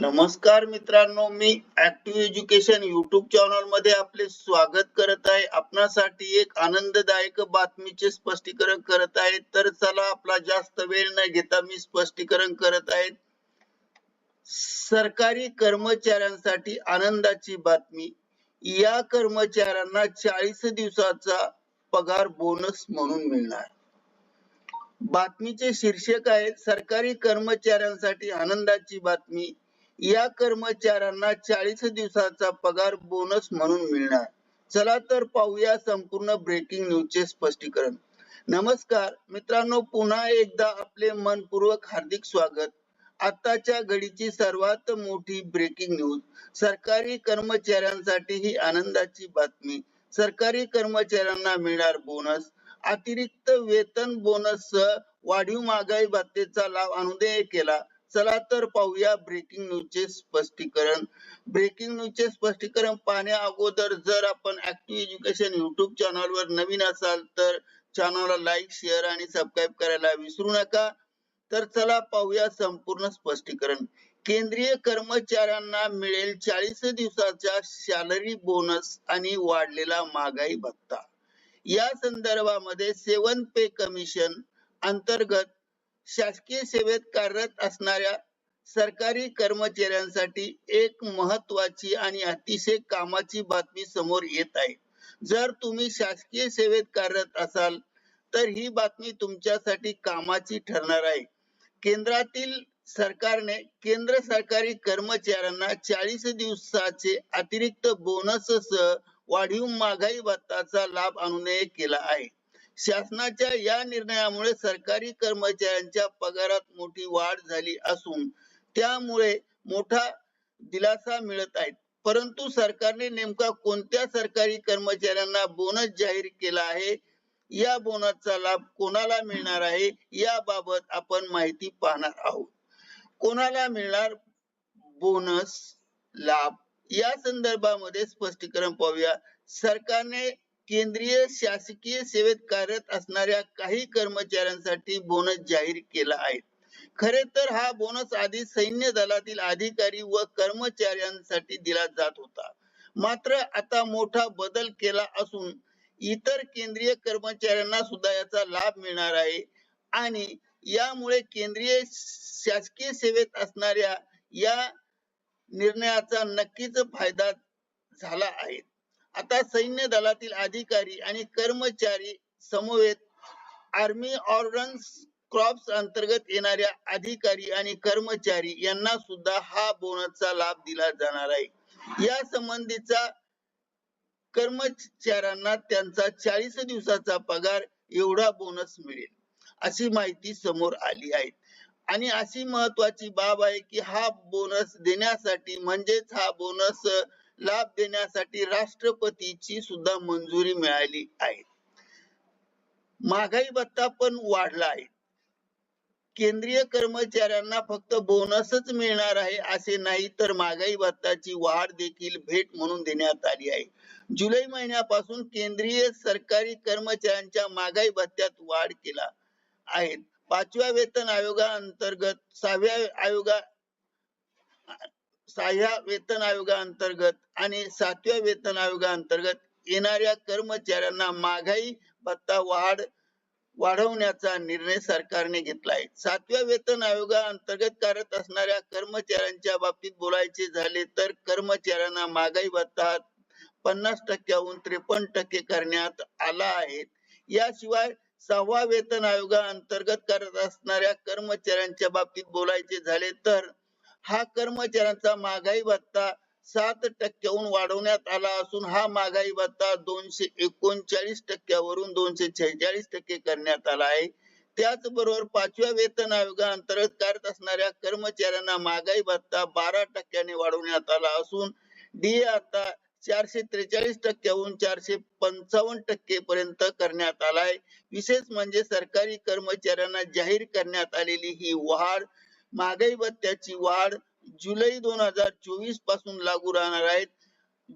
नमस्कार मित्रांनो मी ऍक्टिव्ह एज्युकेशन युट्यूब चॅनलमध्ये आपले स्वागत करत आहे. आपणासाठी एक आनंददायक बातमीचे स्पष्टीकरण करत आहे. तर चला आपला जास्त वेळ न घेता मी स्पष्टीकरण करत आहे. सरकारी कर्मचाऱ्यांसाठी आनंदाची बातमी. या कर्मचाऱ्यांना चाळीस दिवसाचा पगार बोनस म्हणून मिळणार. बातमीचे शीर्षक आहे सरकारी कर्मचाऱ्यांसाठी आनंदाची बातमी. या कर्मचाऱ्यांना चाळीस दिवसाचा पगार बोनस म्हणून मिळणार. चला तर पाहूया संपूर्ण ब्रेकिंग न्यूजचे स्पष्टीकरण. नमस्कार मित्रांनो पुन्हा एकदा आपले मनपूर्वक हार्दिक स्वागत. आताच्या घडीची सर्वात मोठी ब्रेकिंग न्यूज सरकारी कर्मचाऱ्यांसाठी ही आनंदाची बातमी. सरकारी कर्मचाऱ्यांना मिळणार बोनस अतिरिक्त वेतन बोनस वाढीव महागाई भत्तेचा लाभ अनुदेय केला. चला तर पाहूया ब्रेकिंग न्यूजचे स्पष्टीकरण. ब्रेकिंग न्यूजचे स्पष्टीकरण पाहण्या अगोदर जर आपण ऍक्टिव्ह एज्युकेशन युट्यूब चॅनल वर नवीन असाल तर चॅनलला लाईक शेअर आणि सबस्क्राईब करायला विसरू नका. तर चला पाहूया संपूर्ण स्पष्टीकरण. केंद्रीय कर्मचाऱ्यांना मिळेल चाळीस दिवसाचा सॅलरी बोनस आणि वाढलेला महागाई भत्ता. या संदर्भामध्ये सेवन पे कमिशन अंतर्गत शासकीय सेवेत कार्यरत असणाऱ्या सरकारी कर्मचाऱ्यांसाठी एक महत्वाची आणि अतिशय कामाची बातमी समोर येत आहे. जर तुम्ही शासकीय सेवेत कार्यरत असाल तर ही बातमी तुमच्यासाठी कामाची ठरणार आहे. केंद्रातील सरकारने केंद्र सरकारी कर्मचाऱ्यांना चाळीस दिवसाचे अतिरिक्त बोनससह वाढीव महागाई भत्ताचा लाभ अनुनय केला आहे. शासनाच्या या निर्णयामुळे सरकारी कर्मचाऱ्यांच्या पगारात मोठी वाढ झाली असून त्यामुळे मोठा दिलासा मिळत आहे. परंतु सरकारने नेमका कोणत्या सरकारी कर्मचाऱ्यांना बोनस जाहीर केला आहे? या बोनसचा लाभ कोणाला मिळणार आहे? याबाबत आपण माहिती पाहणार आहोत. कोणाला मिळणार बोनस लाभ? या संदर्भामध्ये स्पष्टीकरण पाहूया. सरकारने केंद्रीय शासकीय सेवेत कार्यरत असणाऱ्या काही कर्मचाऱ्यांसाठी बोनस जाहीर केला आहे. खरे तर हा बोनस आधी सैन्य दलातील अधिकारी व कर्मचाऱ्यांसाठी दिला जात होता. मात्र आता मोठा बदल केला असून इतर केंद्रीय कर्मचाऱ्यांना सुद्धा याचा लाभ मिळणार आहे. आणि यामुळे केंद्रीय शासकीय सेवेत असणाऱ्या या निर्णयाचा नक्कीच फायदा झाला आहे. आता सैन्य दलातील अधिकारी आणि कर्मचारी समवेत आर्मी ऑर्डन्स क्रॉप्स अंतर्गत येणाऱ्या अधिकारी आणि कर्मचारी यांना सुद्धा हा बोनसचा लाभ दिला जाणार आहे. या संबंधीचा कर्मचाऱ्यांना त्यांचा चाळीस दिवसाचा पगार एवढा बोनस मिळेल अशी माहिती समोर आली आहे. आणि अशी महत्वाची बाब आहे की हा बोनस देण्यासाठी म्हणजेच हा बोनस लाभ देण्यासाठी राष्ट्रपतीची सुद्धा मंजुरी मिळाली आहे. महागाई भत्ता पण वाढला आहे. केंद्रीय कर्मचाऱ्यांना फक्त बोनसच मिळणार आहे असे नाही तर महागाई भत्ताची वाढ देखील भेट म्हणून देण्यात आली आहे. जुलै महिन्यापासून केंद्रीय सरकारी कर्मचाऱ्यांच्या महागाई भत्त्यात वाढ केला आहे. पाचव्या वेतन आयोगा अंतर्गत सहाव्या आयोगा सहाव्या वेतन आयोगाअंतर्गत आणि सातव्या वेतन आयोगाअंतर्गत येणाऱ्या कर्मचाऱ्यांना महागाई भत्ता वाढ वाढवण्याचा निर्णय सरकारने घेतला आहे सातव्या वेतन आयोगाअंतर्गत कार्यरत असणाऱ्या कर्मचाऱ्यांच्या बाबतीत बोलायचे झाले तर कर्मचाऱ्यांना महागाई भत्ता पन्नास टक्क्याहून त्रेपन्न टक्के करण्यात आला आहे. याशिवाय सहावा वेतन आयोगाअंतर्गत करत असणाऱ्या कर्मचाऱ्यांच्या बाबतीत बोलायचे झाले तर हा कर्मचाऱ्यांचा महागाई भत्ता सात टक्क्याहून वाढवण्यात आला असून हा महागाई भत्ता दोनशे एकोणचाळीस टक्क्यावरून दोनशे छेचाळीस टक्के करण्यात आला आहे. त्याचबरोबर पाचव्या वेतन आयोगाअंतर्गत कार्यरत असणाऱ्या कर्मचाऱ्यांना महागाई भत्ता बारा टक्क्याने वाढवण्यात आला असून डी आता चारशे त्रेचाळीस टक्क्याहून चारशे पंचावन्न टक्के पर्यंत करण्यात आलाय विशेष म्हणजे सरकारी कर्मचाऱ्यांना जाहीर करण्यात आलेली ही वाढ महागाई भत्त्याची वाढ जुलै दोन हजार चोवीसपासून लागू राहणार आहेत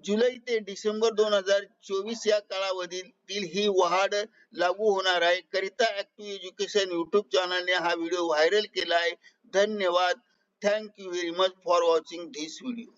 जुलै ते डिसेंबर दोन हजार चोवीस या कालावधीतील ही वाढ लागू होणार आहे. करिता ऍक्टिव्ह एज्युकेशन युट्यूब चॅनलने हा व्हिडिओ व्हायरल केला आहे. धन्यवाद. Thank you very much for watching this video